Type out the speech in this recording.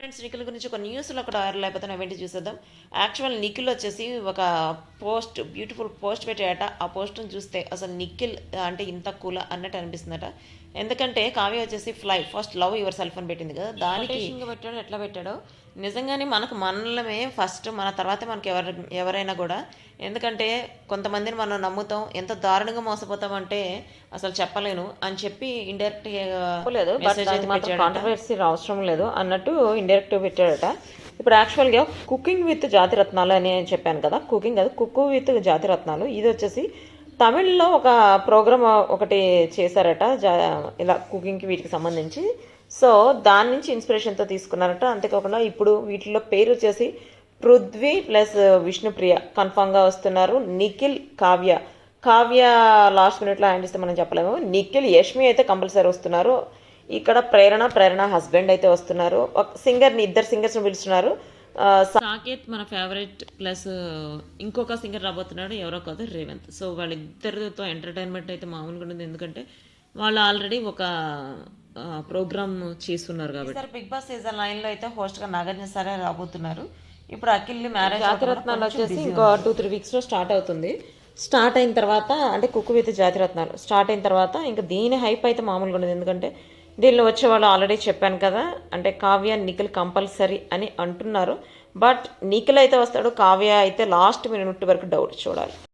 Friends Nikhil గురించి ఒక న్యూస్లో కూడా వైరల్ అయిపోతున్న ఏంటి చూసేద్దాం. యాక్చువల్ నిఖిల్ వచ్చేసి ఒక పోస్ట్ బ్యూటిఫుల్ పోస్ట్ పెట్టాడట. ఆ పోస్ట్ని చూస్తే అసలు నిఖిల్ అంటే ఇంత కూల అన్నట్టు అనిపిస్తుందట. ఎందుకంటే కావ్య వచ్చేసి fly first love yourself అని పెట్టింది కదా దానికి పెట్టాడో ఎట్లా పెట్టాడో. నిజంగానే మనకు మనలమే ఫస్ట్ మన తర్వాతే మనకి ఎవరు ఎవరైనా కూడా. ఎందుకంటే కొంతమందిని మనం నమ్ముతాం ఎంత దారుణంగా మోసపోతామంటే అసలు చెప్పలేను అని చెప్పి ఇండైరెక్ట్ లేదు కాంట్రవర్సీ అవసరం లేదు అన్నట్టు ఇండైరెక్ట్ పెట్టాడట. ఇప్పుడు యాక్చువల్గా కుకింగ్ విత్ జాతిరత్నాలు అని చెప్పాను కదా కుకింగ్ అది కుక్కు విత్ జాతిరత్నాలు. ఇది వచ్చేసి తమిళ్ళో ఒక ప్రోగ్రామ్ ఒకటి చేశారట జా ఇలా కుకింగ్కి వీటికి సంబంధించి. సో దాని నుంచి ఇన్స్పిరేషన్తో తీసుకున్నారట. అంతేకాకుండా ఇప్పుడు వీటిలో పేరు వచ్చేసి పృథ్వీ ప్లస్ విష్ణుప్రియ. కన్ఫామ్గా వస్తున్నారు. నిఖిల్ కావ్య. కావ్య లాస్ట్ మినిట్లో హ్యాండ్ ఇస్తే మనం చెప్పలేము. నిఖిల్ యష్మి అయితే కంపల్సరీ వస్తున్నారు. ఇక్కడ ప్రేరణ ప్రేరణ హస్బెండ్ అయితే వస్తున్నారు. ఒక సింగర్ని ఇద్దరు సింగర్స్ని పిలుస్తున్నారు. సాకేత్ మన ఫేవరెట్ ప్లస్ ఇంకొక సింగర్ రాబోతున్నాడు ఎవరో కాదు రేవంత్ సో వాళ్ళిద్దరితో ఎంటర్టైన్మెంట్ అయితే మామూలుగా ఉంటుంది ఎందుకంటే వాళ్ళు ఆల్రెడీ ఒక ప్రోగ్రామ్ చేస్తున్నారు కాబట్టి. బిగ్ బాస్ సీజన్ నైన్లో అయితే హోస్ట్గా నాగార్జున సరే రాబోతున్నారు. ఇప్పుడు అఖిల్ మ్యారేజ్ జాతిరత్నాలు వచ్చేసి ఇంకో టూ త్రీ వీక్స్లో స్టార్ట్ అవుతుంది. స్టార్ట్ అయిన తర్వాత అంటే కుక్కు విత్ జాతిరత్నాలు స్టార్ట్ అయిన తర్వాత ఇంకా దీని హైప్ అయితే మామూలుగా ఉండదు. ఎందుకంటే దీనిలో వచ్చేవాళ్ళు ఆల్రెడీ చెప్పాను కదా అంటే కావ్య నిఖిల్ కంపల్సరీ అని అంటున్నారు. బట్ నిఖిల్ అయితే వస్తాడు కావ్య అయితే లాస్ట్ మినిట్ వరకు డౌట్ చూడాలి.